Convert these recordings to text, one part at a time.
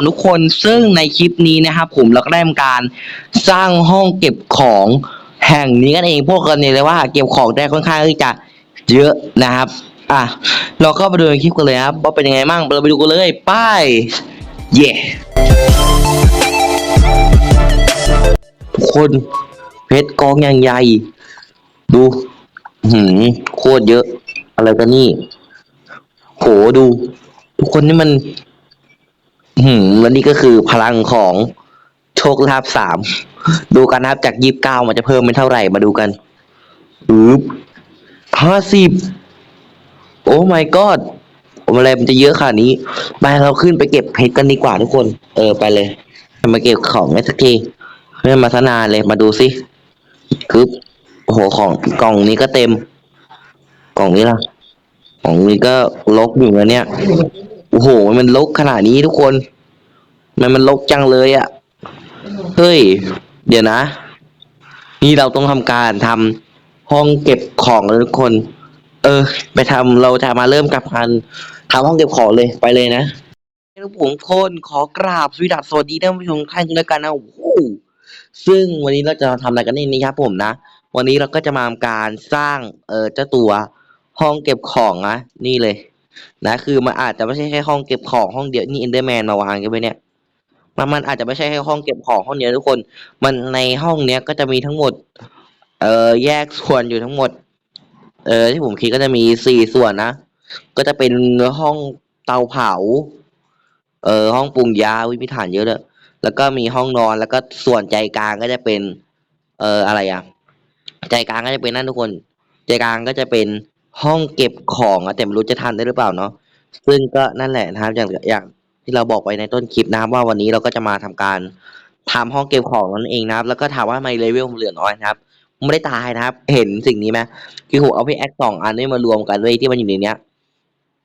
คนทุกคนซึ่งในคลิปนี้นะครับผมเราก็ได้ทำการสร้างห้องเก็บของแห่งนี้กันเองพวกกันเนี่ยเลยว่าเก็บของได้ค่อนข้างที่จะเยอะนะครับ อะเราก็ไปดูในคลิปกันเลยครับว่าเป็นยังไงบ้างเราไปดูกันเลยไป้ายเย่ทุกคนเพชรกองอย่างใหญ่ ดูหืมโคตรเยอะ อะไรกันนี่โหดู ทุกคนนี่มัน หืมแล้วนี่ก็คือพลังของโชคลาภสาม ดูกันนะครับจากยี่สิบเก้ามันจะเพิ่มเป็นเท่าไหร่มาดูกันอืบห้าสิบโอ้ my god อะไรมันจะเยอะขนาดนี้ ไปเราขึ้นไปเก็บเพชรกันดีกว่าทุกคน เออไปเลยมาเก็บของไอ้สักทีเพื่มาสนานเลยมาดูสิคือโอ้โหของกล่องนี้ก็เต็ม กล่องนี้ล่ะกล่องนี้ก็ลกอยู่นะเนี่ยโอ้โหมันลกขนาดนี้ทุกคน มันมันลกจังเลยอะ่ะ เฮ้ย เดี๋ยวนะ นี่เราต้องทำการทำห้องเก็บของแล้วทุกคน เออ ไปทำเราจะมาเริ่มกับการทำห้องเก็บของเลยไปเลยนะทุกผมทุกคนขอกราบสวัสดีสวัสดีท่านผู้ชมท่านกันแล้วกันนะโอ้โหซึ่งวันนี้เราจะทำอะไรกันนี่นี่ครับผมนะ วันนี้เราก็จะมาทำการสร้างเออเจ้าตัวห้องเก็บของนะนี่เลย นะ คือมันอาจจะไม่ใช่แค่ห้องเก็บของห้องเดียวนี่เอนเดอร์แมนมาวางกันไปเนี่ย มันมันอาจจะไม่ใช่แค่ห้องเก็บของห้องเดียวทุกคน มันในห้องเนี้ยก็จะมีทั้งหมด เอ่อแยกส่วนอยู่ทั้งหมด เออที่ผมคิดก็จะมีสี่ส่วนนะก็จะเป็นห้องเตาเผา เอ่อห้องปรุงยาวิพิฐานเยอะเลยแล้วก็มีห้องนอนแล้วก็ส่วนใจกลางก็จะเป็น เอ่ออะไรอะใจกลางก็จะเป็นนั่นทุกคน ใจกลางก็จะเป็นห้องเก็บของอะแต่ไม่รู้จะทันได้หรือเปล่าเนาะซึ่งก็นั่นแหละนะครับอย่างอย่าง ที่เราบอกไปในต้นคลิปนะครับ ว่าวันนี้เราก็จะมาทำการทำห้องเก็บของนั่นเองนะครับ แล้วก็ถามว่าทำไมเลเวลเหลือน้อยนะครับไม่ได้ตายนะครับ เห็นสิ่งนี้ไหมคือผมเอาพี่แอคสองอันนี้มารวมกันเลยที่มันอยู่ในเนี้ย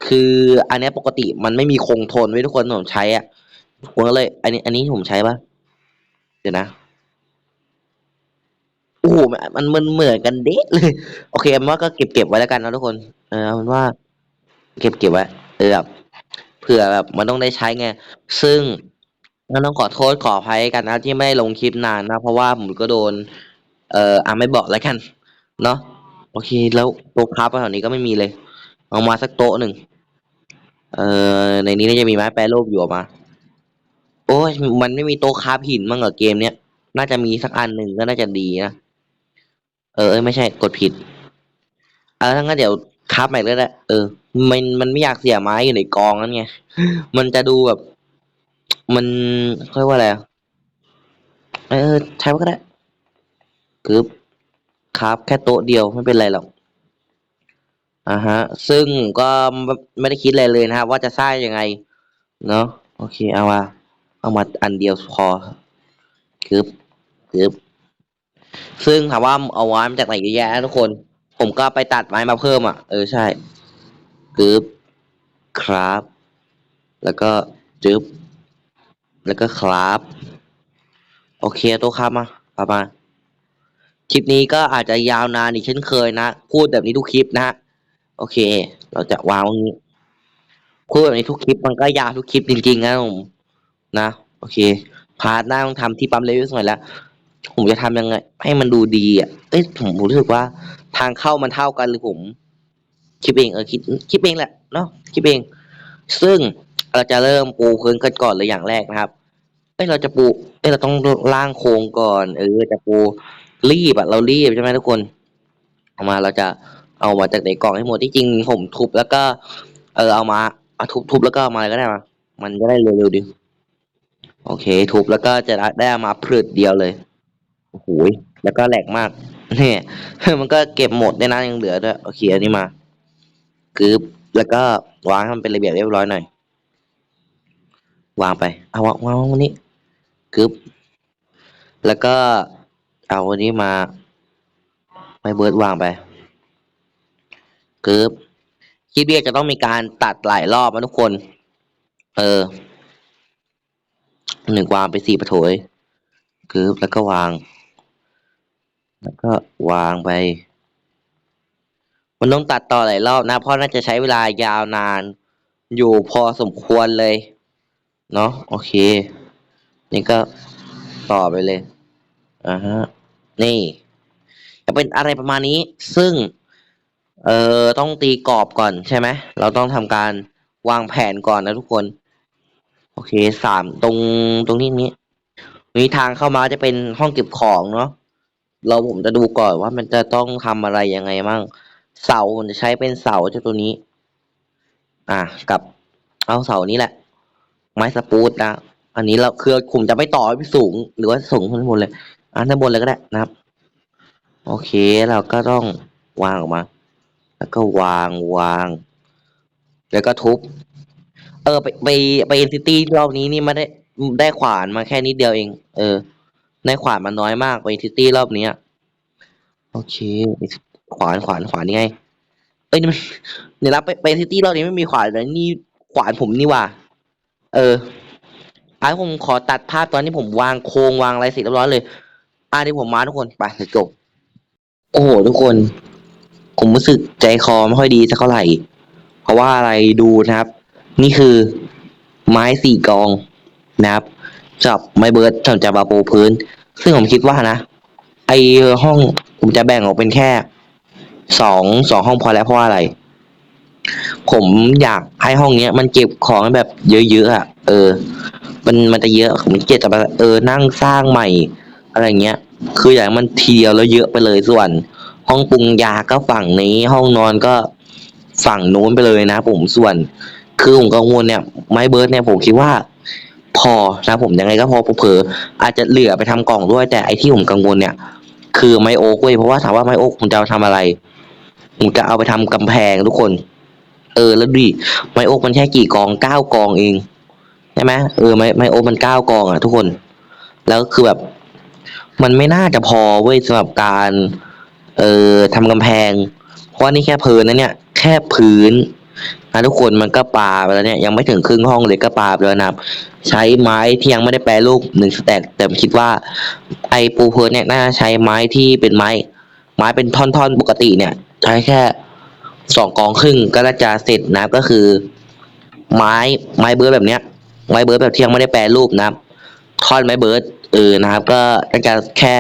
คืออันนี้ปกติมันไม่มีคงทนไว้ทุกคนผมใช้อะผมก็เลย อันนี้ อันนี้ผมใช้ปะเดี๋ยวนะโอ้โหมันมันเหมือนกันเด็ดเลย โอเคมันว่าก็เก็บเก็บไว้แล้วกันนะทุกคน เออมันว่า เก็บเก็บไว้เออ เผื่อแบบมันต้องได้ใช้ไง ซึ่งก็ต้องขอโทษขออภัยกันนะที่ไม่ได้ลงคลิปนานนะ เพราะว่าผมก็โดน เอ่ออะไม่บอกแล้วกัน เนาะโอเค แล้วโต๊ะครับแถวนี้ก็ไม่มีเลย เอามาสักโต๊ะหนึ่งเอ่อในนี้น่าจะมีไม้แปรรูปอยู่ออกมา โอ้ยมันไม่มีโต๊ะคราฟหินมั้งเหรอเกมเนี้ยน่าจะมีสักอันหนึ่งก็น่าจะดีนะเออไม่ใช่กดผิด เออทั้างนั้นเดี๋ยว คราฟใหม่ก็ได้เออ มันมันไม่อยากเสียไม้อยู่ในกองนั่นไง มันจะดูแบบ มันเรียกว่าอะไรเออใช้ก็ได้กึบครับแค่โต๊ะเดียวไม่เป็นไรหรอกอ่าฮะ ซึ่งก็ไม่ได้คิดอะไรเลยนะครับว่าจะสร้างยังไง เนาะโอเคเอามาเอามาอันเดียวพอกึบกึบซึ่งถามว่าเอาไม้มาจากไหนเยอะแยะทุกคน ผมก็ไปตัดไม้มาเพิ่มอะ เออใช่กึบครับ แล้วก็จึบแล้วก็ครับ โอเคต๊ะครับมาประมาณคลิปนี้ก็อาจจะยาวนานอีกเช่นเคยนะพูดแบบนี้ทุกคลิปนะฮะโอเค เราจะวางตรงนี้พูดแบบนี้ทุกคลิปมันก็ยาวทุกคลิปจริงๆนะผมนะโอเค พาร์ทหน้าต้องทำที่ปั๊มเลเวลหน่อยแล้วผมจะทำยังไง ให้มันดูดีอะเอ้ยผมรู้สึกว่า ทางเข้ามันเท่ากันหรือผม คิดเองเออคิดคิดเองแหละเนาะคิดเอง ซึ่งเราจะเริ่มปูพื้นกันก่อนเลยอย่างแรกนะครับเอ้เราจะปูเอ้เราต้องล่างโครงก่อน เออจะปูรีบอะเรารีบใช่ไหมทุกคนเอามาเราจะเอามาจากในกล่องให้หมดที่จริงผมทุบแล้วก็ เออเอามาเอาทุบทุบแล้วก็เอามาก็ได้มามันจะได้เร็วๆดีโอเค ทุบแล้วก็จะได้เอามาพรึดเดียวเลยโอ้โหแล้วก็แหลกมาก เนี่ยมันก็เก็บหมดได้นะยังเหลือด้วยโอเคอันนี้มากึบแล้วก็วางให้มันเป็นระเบียบเรียบร้อยหน่อยวางไปเอาวางวางวันนี้กึบแล้วก็เอาวันนี้มาไม่เบิร์ดวางไปกึบคิดเบียจะต้องมีการตัดหลายรอบนะทุกคน เออหนึ่งวางไปสี่ประโถยกึบแล้วก็วาง แล้วก็วางไป มันต้องตัดต่อหลายรอบนะ เพราะน่าจะใช้เวลายาวนาน อยู่พอสมควรเลย เนาะโอเค นี่ก็ต่อไปเลยอ่าฮะนี่ จะเป็นอะไรประมาณนี้ ซึ่ง เอ่อต้องตีกรอบก่อนใช่ไหมเราต้องทำการวางแผนก่อนนะทุกคน โอเคสามตรงตรงนี้นี้มีทางเข้ามาจะเป็นห้องเก็บของเนาะ เราผมจะดูก่อนว่ามันจะต้องทำอะไรยังไงมั่งเสาผมจะใช้เป็นเสาเจ้าตัวนี้ อะกับเอาเสานี้แหละ ไม้สปูตนะอันนี้เราคือผมจะไม่ต่อให้ไปสูง หรือว่าสูงขึ้นบนเลยอันด้านบนเลยก็ได้นะครับ โอเคเราก็ต้องวางออกมา แล้วก็วางวาง แล้วก็ทุบ เออ ไปไปไปเอ็นซิตี้รอบนี้นี่ไม่ได้ได้ขวานมาแค่นิดเดียวเอง เออ ได้ขวานมาน้อยมากไปเอ็นซิตี้รอบนี้โอเค ขวานขวานขวานนี่ไงเอ้ยนี่มันเดี๋ยรับไปไปเอ็นซิตี้รอบนี้ไม่มีขวานเลยนี่ขวานผมนี่ว่า เออไอะผมขอตัดภาพตอนที่ผมวางโครงวางอะไรเสร็จเรียบร้อยเลยอะเดี๋ยวผมมาทุกคนไปจบโอ้โหทุกคน ผมรู้สึกใจคอไม่ค่อยดีสักเท่าไหร่ เพราะว่าอะไรดูนะครับ นี่คือไม้สี่กองนะครับ จับไม้เบิร์ดสำจับมาปูพื้น ซึ่งผมคิดว่านะ ไอห้องผมจะแบ่งออกเป็นแค่สองสองห้องพอแล้วเพราะอะไร ผมอยากให้ห้องเนี้ย มันเก็บของแบบเยอะๆอะเออ มันมันจะเยอะผมเกลียดแต่เออนั่งสร้างใหม่ อะไรเงี้ย คืออย่างมันทีเดียวแล้วเยอะไปเลยส่วน ห้องปรุงยาก็ฝั่งนี้ ห้องนอนก็ฝั่งนู้นไปเลยนะ ผมส่วน คือผมกังวลเนี่ยไม้เบิร์ดเนี่ยผมคิดว่า พอนะผมยังไงก็พอเผลออาจจะเหลือไปทำกล่องด้วย แต่ไอที่ผมกังวลเนี่ย คือไมโอ๊กเว้ยเพราะว่าถามว่าไมโอ๊กผมจะเอาทำอะไร ผมจะเอาไปทำกำแพงทุกคน เออแล้วดิไมโอ๊กมันแค่กี่กองเก้ากองเองใช่ไหมเออไมไมโอ๊กมันเก้ากองอะทุกคน แล้วคือแบบ มันไม่น่าจะพอเว้ยสำหรับการ เอ่อทำกำแพง เพราะว่านี่แค่พื้นนะเนี่ย แค่พื้น นะทุกคนมันก็ปาไปแล้วเนี่ยยังไม่ถึงครึ่งห้องเลยก็ปาไปแล้วนะครับ ใช้ไม้ที่ยังไม่ได้แปรรูปหนึ่งสแต็กแต่ผมคิดว่า ไอปูเพื้นเนี่ยน่าใช้ไม้ที่เป็นไม้ ไม้เป็นท่อนๆปกติเนี่ย ใช้แค่สองกองครึ่งก็จะเสร็จนะครับก็คือ ไม้ไม้เบิร์ดแบบเนี้ย ไม้เบิร์ดแบบที่ยังไม่ได้แปรรูปนะครับท่อนไม้เบิร์ดเออนะครับ ก็น่าจะแค่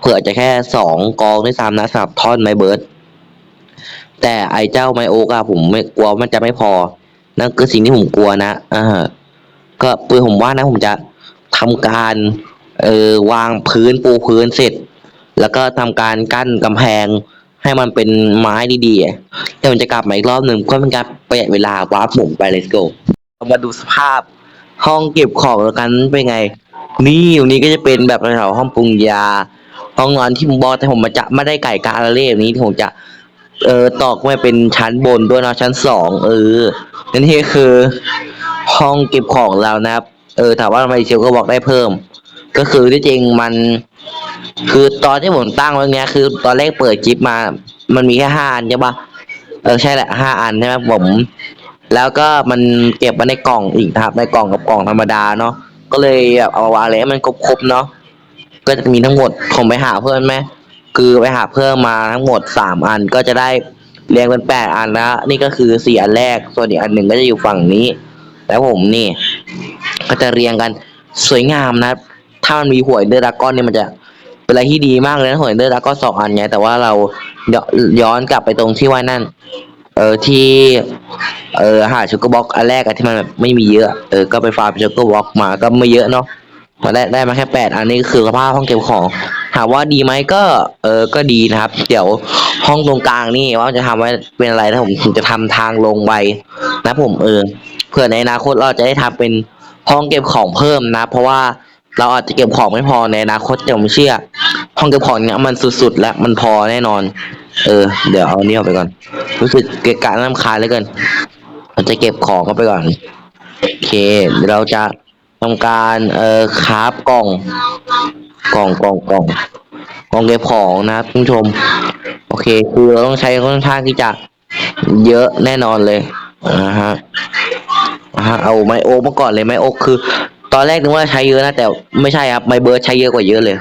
เผื่อจะแค่สองกองด้วยซ้ำนะสำหรับท่อนไม้เบิร์ด แต่ไอเจ้าไมโอกะผมไม่กลัวมันจะไม่พอ นั่นคือสิ่งที่ผมกลัวนะอ่าก็ปืนผมว่านะผมจะทำการเออวางพื้นปูพื้นเสร็จ แล้วก็ทำการกั้นกำแพงให้มันเป็นไม้ดีๆแล้วผมจะกลับมาอีกรอบหนึ่งก็เป็นการประหยัดเวลาวาร์ปผมไป let's go เรามาดูสภาพห้องเก็บของแล้วกันเป็นไง นี่ตรงนี้ก็จะเป็นแบบแถวห้องปรุงยา ห้องนอนที่ผมบอกแต่ผมมาจะไม่ได้ไก่กาละเล่แบบนี้ที่ผมจะ เออตอกไว้เป็นชั้นบนด้วยนะชั้นสองเออนั่นนี่คือ ห้องเก็บของเรานะครับ เออถามว่าทำไมเชียวก็บอกได้เพิ่ม ก็คือที่จริงมัน คือตอนที่ผมตั้งไว้เนี้ยคือ ตอนแรกเปิดคลิปมา มันมีแค่ห้าอันใช่ปะเออใช่แหละห้าอันใช่ไหมผม แล้วก็มันเก็บไว้ในกล่องอีกนะครับ ในกล่องกับกล่องธรรมดาเนาะก็เลยเอาวางเลยให้มันครบๆเนาะก็จะมีทั้งหมดผมไปหาเพิ่มไหม คือไปหาเพิ่มมาทั้งหมดสามอันก็จะได้เรียงเป็นแปดอันแล้วนี่ก็คือสี่อันแรก ส่วนอีกอันหนึ่งก็จะอยู่ฝั่งนี้ แล้วผมนี่ ก็จะเรียงกันสวยงามนะ ถ้ามันมีหวยเดอร์ดากอนเนี่ยมันจะเป็นอะไรที่ดีมากเลยนะหวยเดอร์ดากอนสองอันไงแต่ว่าเราย้อนย้อนกลับไปตรงที่ว่านั่น เออที่เออหาช็อกโกบ็อกอันแรกอะที่มันแบบไม่มีเยอะ เออก็ไปฟาร์มช็อกโกบ็อกมาก็ไม่เยอะเนาะ มาได้ได้มาแค่แปดอันนี้คือสภาพห้องเก็บของถามว่าดีไหมก็เออก็ดีนะครับ เดี๋ยวห้องตรงกลางนี่ว่าจะทำไว้เป็นอะไรถ้าผมถึงจะทำทางลงไปนะผมเออเผื่อในอนาคตเราจะได้ทำเป็นห้องเก็บของเพิ่มนะ เพราะว่าเราอาจจะเก็บของไม่พอในอนาคตแต่ผมเชื่อ ห้องเก็บของเนี้ยมันสุดๆแล้วมันพอแน่นอน เออ เดี๋ยวเอานี่ออกไปก่อน รู้สึกเกะกะน้ำคายเลยเกินเราจะเก็บของเข้าไปก่อนโอเคเราจะ ทำการเอ่อคราฟกล่อง กล่องกล่องกล่องกล่องเก็บของนะครับท่านผู้ชม โอเค คือเราต้องใช้ค่อนข้างที่จะเยอะแน่นอนเลยนะฮะนะฮะเอาไมโอมาก่อนเลยไมโอคือ ตอนแรกนึกว่าใช้เยอะนะแต่ไม่ใช่ครับไมเบิร์ดใช้เยอะกว่าเยอะเลย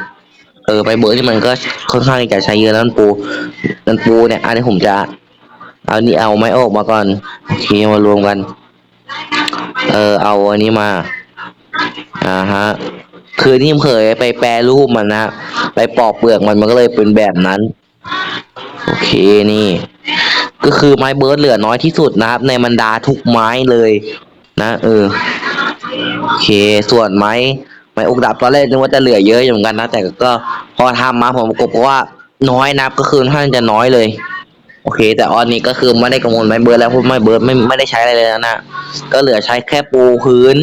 เออไมเบิร์ดที่มันก็ค่อนข้างที่จะใช้เยอะแล้วมันปูมันปูเนี่ยอันนี้ผมจะเอานี่เอาไม้โอมาก่อนโอเคมารวมกัน เออเอาอันนี้มา อ่าฮะ คือที่เผยไปแปรรูปมันนะไปปอกเปลือกมันมันก็เลยเป็นแบบนั้น โอเคนี่ ก็คือไม้เบิร์ดเหลือน้อยที่สุดนะครับ ในบรรดาทุกไม้เลย นะเออโอเค ส่วนไม้ไม้อกดับตอนแรกนึกว่าจะเหลือเยอะอยู่เหมือนกันนะแต่ก็พอทำมาผมกบว่าน้อยนับก็คือค่อนจะน้อยเลย โอเค แต่ออนนี้ก็คือไม่ได้กังวลไม้เบิร์ดแล้วเพราะไม้เบิร์ดไม่ไม่ได้ใช้อะไรเลยนะก็เหลือใช้แค่ปูพื้น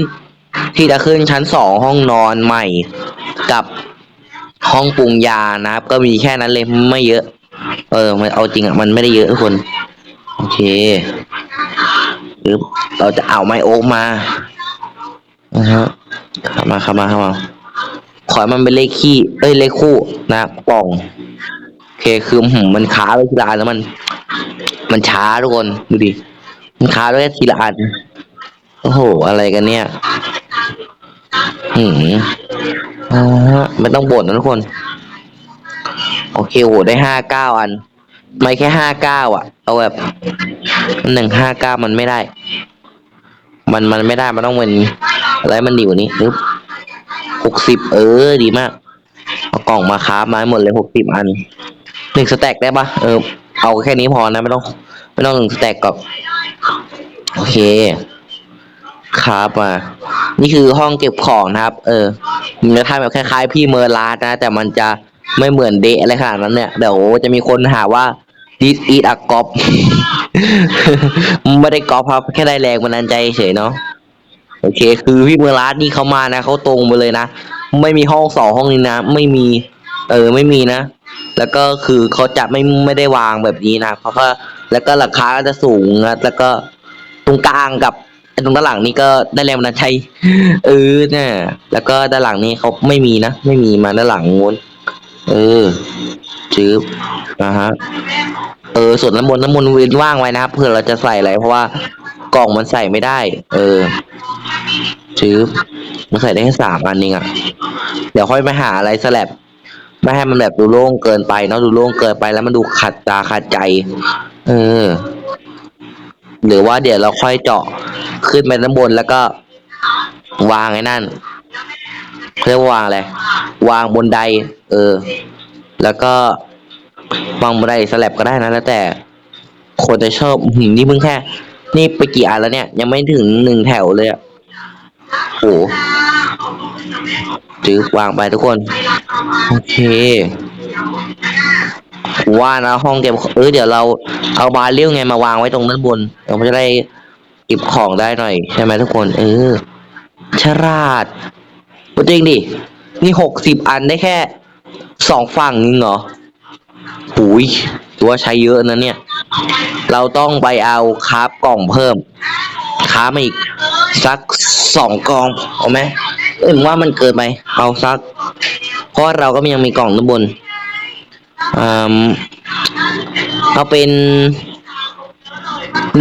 ที่จะขึ้นชั้นสองห้องนอนใหม่กับห้องปรุงยานะครับ ก็มีแค่นั้นเลยไม่เยอะ เออมันเอาจริงอะมันไม่ได้เยอะทุกคน โอเคหรือเราจะเอาไม้โอ๊กมานะฮะเข้ามาเข้ามาเข้ามาขอมันเป็นเลขขี้เอ้ยเลขคู่นะครับกล่องโอเคคือหืมมันค้าไปทีละอันแล้วมัน มันช้าทุกคนดูดิมันค้าด้วยทีละอันโอ้โหอะไรกันเนี่ย หืมอ่าไม่ต้องบ่นนะทุกคน โอเคโหได้ห้าเก้าอัน ไม่แค่ห้าเก้าอะ เอาแบบหนึ่งห้าเก้ามันไม่ได้ มันมันไม่ได้มันต้องเป็นอะไรมันดีกว่านี้ปึ๊บหกสิบเออ ดีมากเอากล่องมาค้ามาให้หมดเลยหกสิบอันหนึ่งสแต็กได้ปะเออเอาแค่นี้พอนะไม่ต้อง ไม่ต้องหนึ่งสแต็กกับ โอเค ครับมานี่คือห้องเก็บของนะครับ เออ มันจะทำแบบคล้ายๆ พี่เมอร์ลาสนะ แต่มันจะไม่เหมือนเดะอะไรขนาดนั้นเนี่ยเดี๋ยวจะมีคนหาว่า this is a cop ไม่ได้กอล์ฟครับแค่ได้แรงบันดาลใจเฉยเนาะโอเค คือพี่เมอร์ลาสนี่เขามานะเขาตรงไปเลยนะ ไม่มีห้องสองห้องนี้นะ ไม่มี เออไม่มีนะ แล้วก็คือเขาจะไม่ไม่ได้วางแบบนี้นะเพราะว่าแล้วก็ราคาก็จะสูงนะแล้วก็ตรงกลางกับ ตรงด้านหลังนี่ก็ได้แรงบันดาลใจเออเนี่ยแล้วก็ด้านหลังนี้เขาไม่มีนะไม่มีมาด้านหลังงูนเออจืบนะฮะเออส่วนน้ำมนต์น้ำมนต์เว้นว่างไว้นะครับเพื่อเราจะใส่อะไรเพราะว่ากล่องมันใส่ไม่ได้ เออจืบมันใส่ได้แค่สามอันเองอะเดี๋ยวค่อยไปหาอะไรสลับไม่ให้มันแบบดูโล่งเกินไปเนาะดูโล่งเกินไปแล้วมันดูขัดตาขัดใจ เออ หรือว่าเดี๋ยวเราค่อยเจาะขึ้นไปด้านบนแล้วก็ วางไอ้นั่นเขาเรียกว่าวางอะไรวางบนไดเออ แล้วก็วางบนไดสลับก็ได้นะแล้วแต่ คนจะชอบหืมนี่เพิ่งแค่ นี่ไปกี่อันแล้วเนี่ย ยังไม่ถึงหนึ่งแถวเลยอะโหจื้อวางไปทุกคน โอเค ว่านะห้องเก็บเออเดี๋ยวเราเอาบาเรียลไงมาวางไว้ตรงด้านบนเดี๋ยวมันจะได้เก็บของได้หน่อย ใช่ไหมทุกคน เออ ฉลาดพูดจริงดินี่หกสิบอันได้แค่สองฝั่งนึงเหรอหุยถือว่าใช้เยอะนะเนี่ย เราต้องไปเอาคราฟกล่องเพิ่มคราฟมาอีกสักสองกล่องเอาไหมเอ้ยผมว่ามันเกินไปเอาสัก เพราะเราก็ยังมีกล่องด้านบน เอาเป็น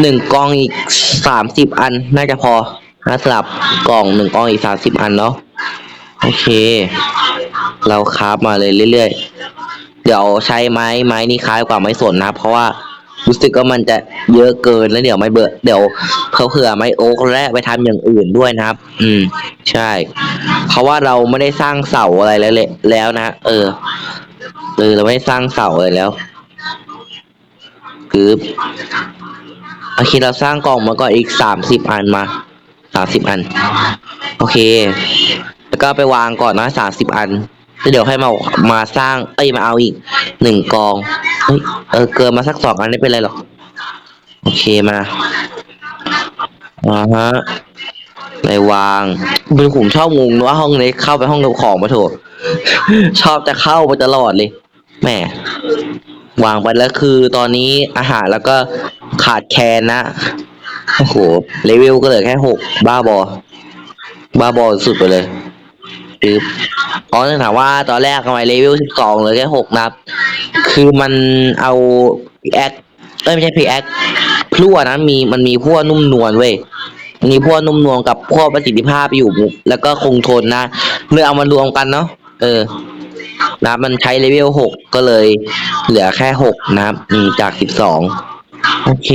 หนึ่งกองอีกสามสิบอันน่าจะพอนะสลับกล่องหนึ่งกองอีกสามสิบอันเนาะโอเค เราคราฟมาเลยเรื่อยๆ เดี๋ยวใช้ไม้ไม้นี่คล้ายกว่าไม้สนนะ เพราะว่ารู้สึกว่ามันจะเยอะเกินแล้วเดี๋ยวไม่เบื่อเดี๋ยวเขาเผื่อไม้โอ๊กและไปทำอย่างอื่นด้วยนะครับ อืม ใช่ เพราะว่าเราไม่ได้สร้างเสาอะไรแล้วเลยแล้วนะ เออ เออเราไม่สร้างเสาอะไรแล้วคือโอเคเราสร้างกล่องมาก่อนอีกสามสิบอันมาสามสิบอัน โอเค แล้วก็ไปวางก่อนนะสามสิบอันแล้วเดี๋ยวให้มามาสร้าง เอ้ยมาเอาอีกหนึ่งกองเฮ้ยเออเกินมาสักสองอันไม่เป็นไรหรอกโอเคมาอ่าฮะไปวางเป็นผมชอบงงว่าห้องนี้เข้าไปห้องเก็บของมาโถอะ ชอบจะเข้าไปตลอดเลยแหมวางไปแล้วคือตอนนี้อาหารแล้วก็ขาดแคลนนะโอ้โหเลเวลก็เหลือแค่หกบ้าบอ บ้าบอสุดไปเลยคืออ๋อถามว่าตอนแรกทำไมเลเวลสิบสองเหลือแค่หกนับ คือมันเอาแอคเอ้ยไม่ใช่พีแอคพลั่วนะมีมันมีพวกนุ่มนวลเว้ยมีพวกนุ่มนวลกับพวกประสิทธิภาพอยู่แล้วก็คงทนนะเลยเอามารวมกันเนาะ เออนะครับมันใช้เลเวลหกก็เลย เหลือแค่หกนะครับอืมจากสิบสองโอเค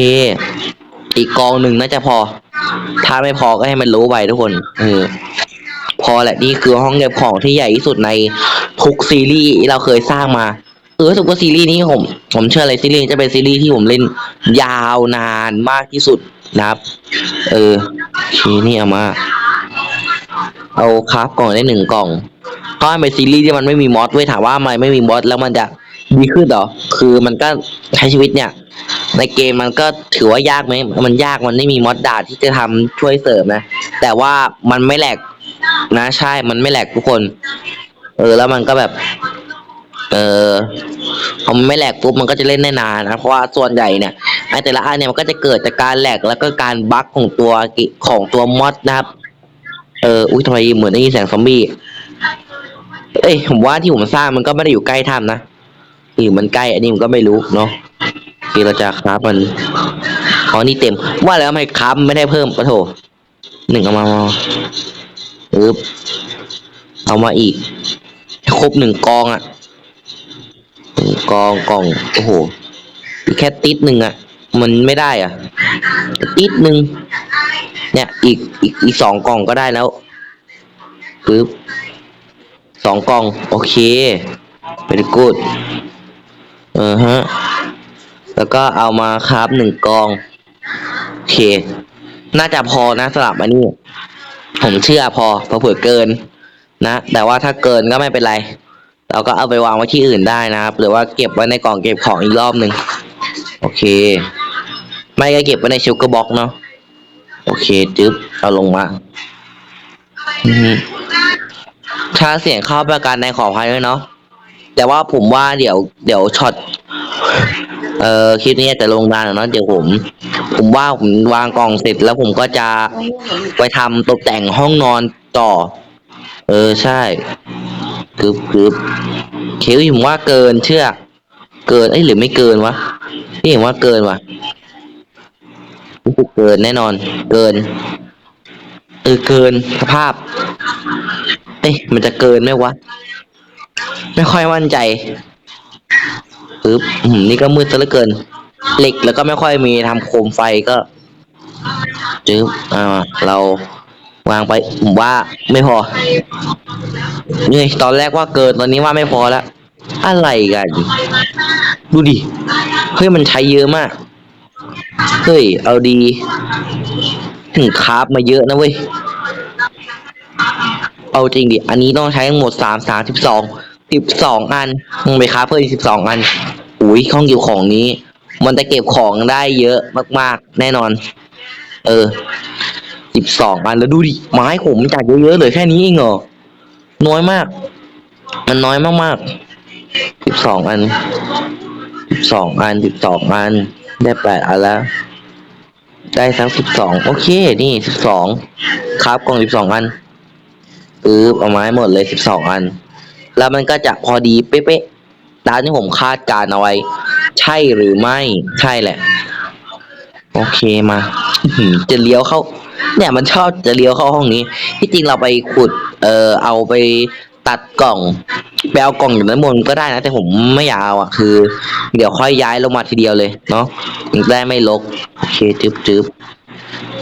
อีกกองหนึ่งน่าจะพอ ถ้าไม่พอก็ให้มันรู้ไปทุกคน เออ พอแหละนี่คือห้องเก็บของที่ใหญ่ที่สุดในทุกซีรีส์ที่เราเคยสร้างมาเออรู้สึกว่าซีรีส์นี้ผม ผมเชื่อเลยซีรีส์นี้จะเป็นซีรีส์ที่ผมเล่นยาวนานมากที่สุดนะครับ เออชีนี่เอามา เอาคราฟกล่องได้หนึ่งกล่อง ก็เป็นซีรีส์ที่มันไม่มีมอสเว้ยถามว่าทำไมไม่มีมอสแล้วมันจะดีขึ้นเหรอคือมันก็ใช้ชีวิตเนี่ย ในเกมมันก็ถือว่ายากไหมมันยากมันไม่มีมอสดาที่จะทำช่วยเสริมนะ แต่ว่ามันไม่แหลกนะใช่มันไม่แหลกทุกคน เออ แล้วมันก็แบบ เออพอมันไม่แหลกปุ๊บมันก็จะเล่นได้นานนะเพราะว่าส่วนใหญ่เนี่ยไอแต่ละอันเนี่ยมันก็จะเกิดจากการแหลกแล้วก็การบั๊กของตัวของตัวมอสนะครับ เอออุ้ยทำไมเหมือนได้ยินเสียงซอมบี้ เอ้ยผมว่าที่ผมสร้างมันก็ไม่ได้อยู่ใกล้ถ้ำนะหรือมันใกล้อันนี้ผมก็ไม่รู้เนาะที่เราจะคราฟมันอ๋อนี่เต็ม ว่าแล้วทำไมคราฟมันไม่ได้เพิ่มปะโถหนึ่งเอามามาปึ๊บเอามาอีก ครบหนึ่งกองอะหนึ่งกองกองโอ้โหแค่ติดหนึ่งอะมันไม่ได้อะติดหนึ่งเนี่ยอีกอีกอีกสองกล่องก็ได้แล้วปึ๊บ สองกล่อง โอเค very good เออฮะ แล้วก็เอามาครับหนึ่งกอง โอเค น่าจะพอนะสำหรับอันนี้ ผมเชื่อพอพอเผื่อเกิน นะ แต่ว่าถ้าเกินก็ไม่เป็นไร เราก็เอาไปวางไว้ที่อื่นได้นะครับ หรือว่าเก็บไว้ในกล่องเก็บของอีกรอบหนึ่งโอเค ไม่ก็เก็บไว้ในชิลกระบอกเนาะ โอเค จึ๊บ เอาลงมาอือ ฮึถ้าเสียงเข้าประกันในขออภัยด้วยเนาะแต่ว่าผมว่าเดี๋ยว เดี๋ยวช็อตเอ่อคลิปนี้จะลงนานหน่อยเนาะเดี๋ยวผม ผมว่าผมวางกล่องเสร็จแล้วผมก็จะไปทำตกแต่งห้องนอนต่อ เออใช่กึบกึบเควิผมว่าเกินเชื่อ เกินเอ้ยหรือไม่เกินวะนี่ผมว่าเกินวะรู้สึกเกินแน่นอน เกินเออเกินสภาพ เอ๊ะมันจะเกินไหมวะ ไม่ค่อยมั่นใจปึ๊บอืมนี่ก็มืดซะเหลือเกิน เหล็กแล้วก็ไม่ค่อยมีทำโคมไฟก็จึ๊บอ่า เราวางไปผมว่าไม่พอเนี่ยตอนแรกว่าเกินตอนนี้ว่าไม่พอแล้วอะไรกัน ดูดิ เฮ้ยมันใช้เยอะมาก เฮ้ย เอาดี ถึงคราฟมาเยอะนะเว้ย เอาจริงดิ อันนี้ต้องใช้ทั้งหมดสามสามสิบสองสิบสองอันมึงไปค้าเพิ่มอีกสิบสองอันอุ้ยห้องเก็บของนี้ มันจะเก็บของได้เยอะมากๆ แน่นอน เออสิบสองอันแล้วดูดิไม้ผมจากเยอะๆเลยแค่นี้เองเหรอน้อยมาก มันน้อยมากๆสิบสองอันสิบสองอันสิบสองอัน ได้แปดอันแล้วได้ทั้งสิบสองโอเค นี่สิบสองครับกล่องสิบสองอัน ปึ๊บเอามาให้หมดเลยสิบสองอัน แล้วมันก็จะพอดีเป๊ะๆตามที่ผมคาดการณ์เอาไว้ ใช่หรือไม่ใช่แหละ โอเคมาจะเลี้ยวเข้า เนี่ยมันชอบจะเลี้ยวเข้าห้องนี้ ที่จริงเราไปขุด เอ่อเอาไปตัดกล่องไปเอากล่องอยู่ด้านบนก็ได้นะ แต่ผมไม่อยากเอาอะคือ เดี๋ยวค่อยย้ายลงมาทีเดียวเลยเนาะได้ไม่ลกโอเคจึ๊บจึ๊บ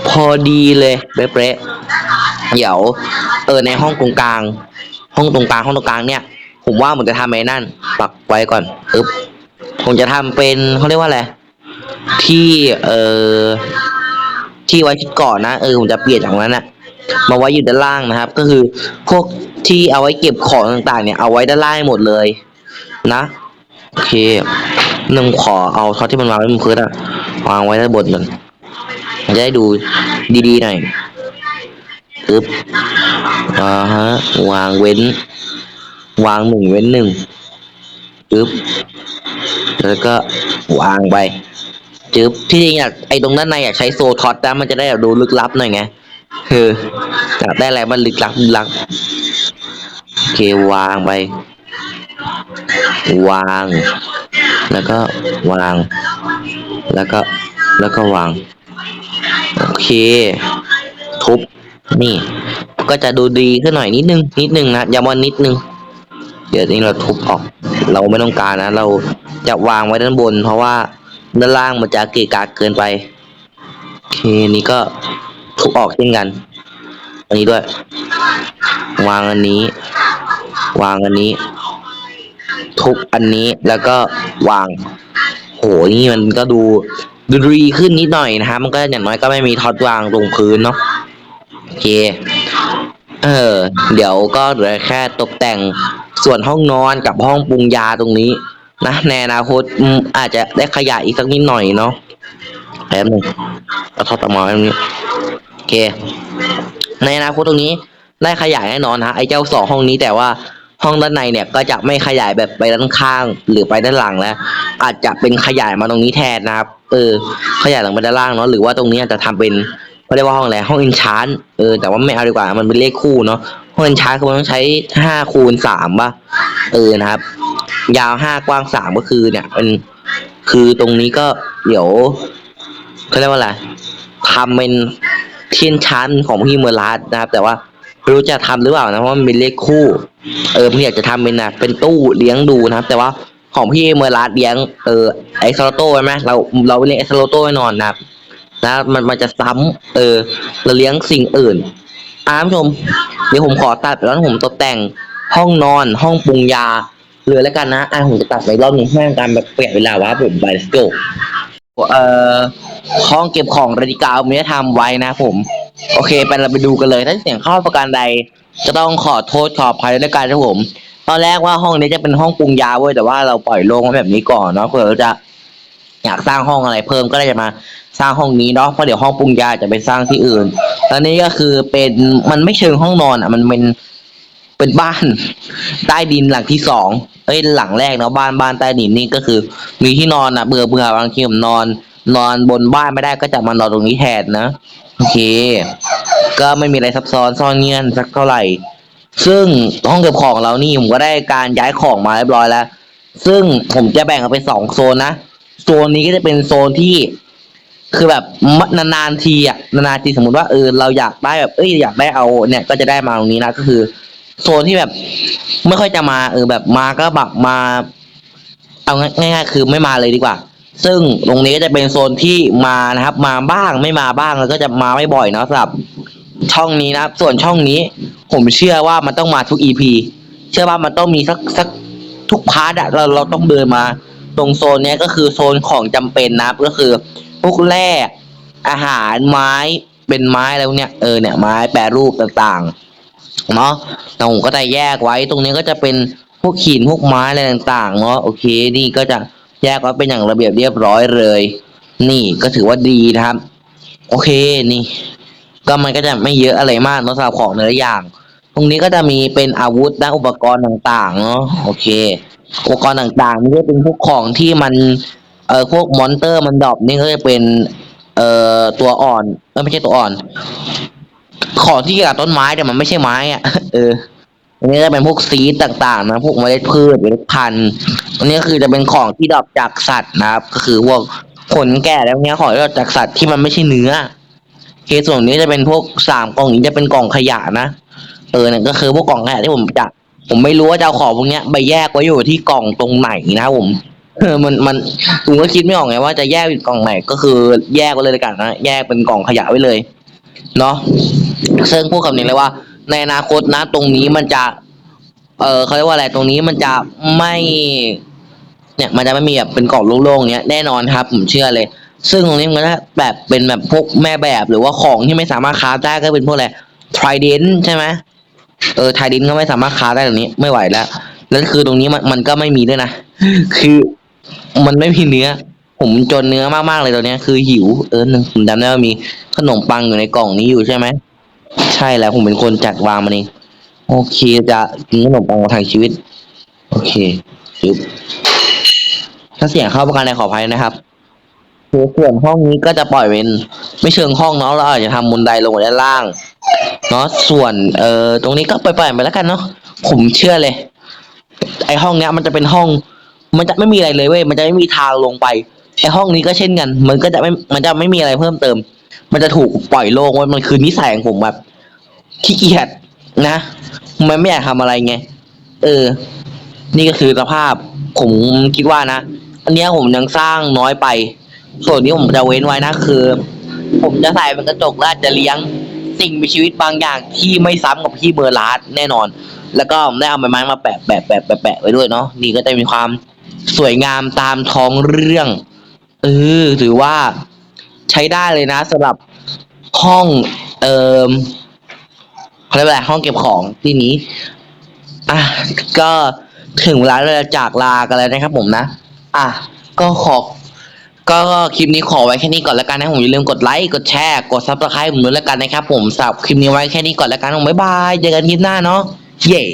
พอดีเลยเป๊ะๆ เดี๋ยวเออในห้องตรงกลาง ห้องตรงกลางห้องตรงกลางเนี่ย ผมว่าผมจะทำไอ้นั่น ปักไว้ก่อนปึ๊บผมจะทำเป็นเขาเรียกว่าอะไรที่เออที่ไว้ชุดก่อนนะเออผมจะเปลี่ยนจากนั้นนะมาไว้อยู่ด้านล่างนะครับ ก็คือพวกที่เอาไว้เก็บของต่างๆ เนี่ยเอาไว้ด้านล่างหมดเลยนะโอเคหนึ่งขอเอาท็อตที่มันวางไว้บนพื้นอะวางไว้ด้านบนมันจะได้ดูดีๆหน่อย ปึ๊บอ่าฮะ วางเว้น วางหนึ่งเว้นหนึ่งจึ๊บแล้วก็วางไปจึ๊บที่จริงอยากไอ้ตรงด้านในอยากใช้โซท็อตนะมันจะได้แบบดูลึกลับหน่อยไงคืออยากได้อะไรมันลึกลับลึกลับโอเควางไป วาง แล้วก็วาง แล้วก็แล้วก็วาง โอเค ทุบ นี่ ก็จะดูดีขึ้นหน่อยนิดนึง นิดนึงนะอย่าว่านิดนึง เดี๋ยวนี้เราทุบออก เราไม่ต้องการนะ เราจะวางไว้ด้านบน เพราะว่าด้านล่างมันจะเกะกะเกินไปโอเคนี่ก็ทุบออกเช่นกัน อันนี้ด้วย วางอันนี้ วางอันนี้ ทุบอันนี้แล้วก็วางโหนี่มันก็ดูดูดีขึ้นนิดหน่อยนะครับ มันก็อย่างน้อยก็ไม่มีท็อตวางตรงพื้นเนาะ อเค เออ เดี๋ยวก็เหลือแค่ตกแต่งส่วนห้องนอนกับห้องปรุงยาตรงนี้ นะในอนาคตอืมอาจจะได้ขยายอีกสักนิดหน่อยเนาะแป๊บนึงเอาท็อตออกมาไว้ตรงนี้โอเค ในอนาคตตรงนี้ได้ขยายแน่นอนนะไอ้เจ้าสองห้องนี้แต่ว่าห้องด้านในเนี่ยก็จะไม่ขยายแบบไปด้านข้างหรือไปด้านหลังแล้ว อาจจะเป็นขยายมาตรงนี้แทนนะครับ เออ ขยายหลังไปด้านล่างเนาะหรือว่าตรงนี้อาจจะทำเป็น เขาเรียกว่าห้องอะไรห้องอินชานเออแต่ว่าไม่เอาดีกว่ามันเป็นเลขคู่เนาะห้องอินชานคือมันต้องใช้ห้าคูณสามป่ะเออนะครับ ยาวห้ากว้างสามก็คือเนี่ยเป็นคือตรงนี้ก็เดี๋ยวเขาเรียกว่าอะไรทำเป็นเทียนชั้นของพี่เมอร์ลัสนะครับ แต่ว่าไม่รู้จะทำหรือเปล่านะเพราะมันเป็นเลขคู่ เออพี่อยากจะทำเป็นนะเป็นตู้เลี้ยงดูนะครับ แต่ว่าของพี่เมอร์ลัสเลี้ยงเออไอซาโลโต้ใช่ไหมเราเราเลี้ยงไอซาโลโต้แน่นอนนะครับ นะมันมันจะซ้ำเออเราเลี้ยงสิ่งอื่นอ่าผู้ชม เดี๋ยวผมขอตัดแล้วผมตกแต่งห้องนอนห้องปรุงยาเลยแล้วกันนะอะผมจะตัดไปรอบนึงเพื่อการแบบเปลี่ยนเวลาว่าผมไปสโกเอ่อห้องเก็บของราดิกาไม่ได้ทำไว้นะผม โอเคไปเราไปดูกันเลยถ้าเสียงเข้าประการใดจะต้องขอโทษขออภัยด้วยกันนะผม ตอนแรกว่าห้องนี้จะเป็นห้องปรุงยาเว้ยแต่ว่าเราปล่อยโล่งไว้แบบนี้ก่อนเนาะเผื่อเราจะอยากสร้างห้องอะไรเพิ่มก็เลยจะมา สร้างห้องนี้เนาะเพราะเดี๋ยวห้องปรุงยาจะไปสร้างที่อื่นแล้วนี่ก็คือเป็นมันไม่เชิงห้องนอนอะ มันเป็นเป็นบ้านใต้ดินหลังที่สองเอ้ยหลังแรกเนาะบ้านบ้านใต้ดินนี่ก็คือ มีที่นอนอะเบื่อเบื่อบางทีผมนอน นอนบนบ้านไม่ได้ก็จะมานอนตรงนี้แทนนะโอเค ก็ไม่มีอะไรซับซ้อนซ่อนเงื่อนสักเท่าไหร่ ซึ่งห้องเก็บของเรานี่ผมก็ได้การย้ายของมาเรียบร้อยแล้ว ซึ่งผมจะแบ่งออกเป็นสองโซนนะโซนนี้ก็จะเป็นโซนที่ คือแบบนานๆทีอะนานๆทีสมมติว่าเออเราอยากได้แบบเอ้ยอยากได้เอาเนี่ยก็จะได้มาตรงนี้นะก็คือ โซนที่แบบ ไม่ค่อยจะมาเออแบบมาก็แบบมา เอาง่ายๆคือไม่มาเลยดีกว่า ซึ่งตรงนี้ก็จะเป็นโซนที่มานะครับ มาบ้างไม่มาบ้างแล้วก็จะมาไม่บ่อยเนาะสำหรับช่องนี้นะครับ ส่วนช่องนี้ ผมเชื่อว่ามันต้องมาทุก EP เชื่อว่ามันต้องมีสักสักทุกพาร์ทอะเราเราต้องเดินมา ตรงโซนนี้ก็คือโซนของจำเป็นนะครับก็คือ พวกแร่อาหารไม้เป็นไม้อะไรพวกเนี้ยเออเนี่ยไม้แปรรูปต่างๆเนาะแล้วผมก็จะแยกไว้ตรงนี้ก็จะเป็นพวกหินพวกไม้อะไรต่างๆเนาะโอเค นี่ก็จะแยกไว้เป็นอย่างระเบียบเรียบร้อยเลย นี่ก็ถือว่าดีนะครับ โอเคนี่ ก็มันก็จะไม่เยอะอะไรมากเนอะสำหรับของแต่ละอย่าง ตรงนี้ก็จะมีเป็นอาวุธและอุปกรณ์ต่างๆเนาะโอเค อุปกรณ์ต่างๆนี่ก็เป็นพวกของที่มัน เออพวกมอนเตอร์มันดรอปนี่ก็จะเป็น เอ่อตัวอ่อนเออไม่ใช่ตัวอ่อน ของที่เกี่ยวกับต้นไม้แต่มันไม่ใช่ไม้อะเอออันนี้จะเป็นพวกซีดต่างๆ นะ พวกเมล็ดพืชเมล็ดพันธุ์อันนี้คือจะเป็นของที่ดรอปจากสัตว์นะครับ ก็คือพวกผลแก่แล้วเนี้ยของที่ดรอปจากสัตว์ที่มันไม่ใช่เนื้อเคสส่วนนี้จะเป็นพวกสามกล่องนี้จะเป็นกล่องขยะนะเออเนี่ยก็คือพวกกล่องขยะที่ผมจะผมไม่รู้ว่าจะเอาของพวกเนี้ยไปแยกไว้อยู่ที่กล่องตรงไหนนะครับผม เออมันมันผมก็คิดไม่ออกไงว่าจะแยกเป็นกล่องไหนก็คือแยกไว้เลยละกันนะแยกเป็นกล่องขยะไว้เลยเนาะซึ่งพูดคำนี้เลยว่า ในอนาคตนะ ตรงนี้มันจะ เออเขาเรียกว่าอะไรตรงนี้มันจะไม่ เนี่ย มันจะไม่มีแบบเป็นกล่องโล่งๆเนี้ยแน่นอนครับ ผมเชื่อเลย ซึ่งตรงนี้มันก็แบบเป็นแบบพวกแม่แบบหรือว่าของที่ไม่สามารถค้าได้ก็เป็นพวกอะไรไทรเดนใช่ไหมเออไทรเดนก็ไม่สามารถค้าได้ตรงนี้ไม่ไหวแล้วแล้วคือตรงนี้มันมันก็ไม่มีด้วยนะคือ มันไม่มีเนื้อ ผมจนเนื้อมากๆเลยตอนนี้คือหิวเออหนึ่งผมจำได้ว่ามีขนมปังอยู่ในกล่องนี้อยู่ใช่ไหมใช่แล้วผมเป็นคนจัดวางมันเองโอเคจะกินขนมปังมาทางชีวิต โอเคปึ๊บถ้าเสียงเข้าประกันใดขออภัยนะครับคือส่วนห้องนี้ก็จะปล่อยเป็นไม่เชิงห้องเนาะเราอาจจะทำบันไดลงมาด้านล่างเนาะส่วนเอ่อตรงนี้ก็ปล่อยๆไปแล้วกันเนาะผมเชื่อเลย ไอห้องเนี้ยมันจะเป็นห้อง มันจะไม่มีอะไรเลยเว้ยมันจะไม่มีทางลงไปไอห้องนี้ก็เช่นกัน มันก็จะไม่มันจะไม่มีอะไรเพิ่มเติม มันจะถูกปล่อยโล่งไว้มันคือนิสัยของผมแบบขี้เกียจนะมันไม่อยากทำอะไรไงเออ นี่ก็คือสภาพผมคิดว่านะอันนี้ผมยังสร้างน้อยไป ส่วนนี้ผมจะเว้นไว้นะคือ ผมจะใส่เป็นกระจกแล้วจะเลี้ยงสิ่งมีชีวิตบางอย่างที่ไม่ซ้ำกับพี่เบอร์ลาร์ดแน่นอน แล้วก็ได้เอาใบไม้มาแปะแปะแปะแปะไว้ด้วยเนาะนี่ก็จะมีความ สวยงามตามท้องเรื่อง เออถือว่าใช้ได้เลยนะสำหรับห้องเอ่อเขาเรียกว่าอะไรห้องเก็บของที่นี้ อะก็ถึงเวลาเราจะจากลากันแล้วนะครับผมนะ อะก็ขอก็คลิปนี้ขอไว้แค่นี้ก่อนแล้วกันนะผมอย่าลืมกดไลค์กดแชร์กดซับสไครต์ผมด้วยแล้วกันนะครับผมสำหรับคลิปนี้ไว้แค่นี้ก่อนแล้วกันผมบ๊ายบายเจอกันคลิปหน้าเนาะเย่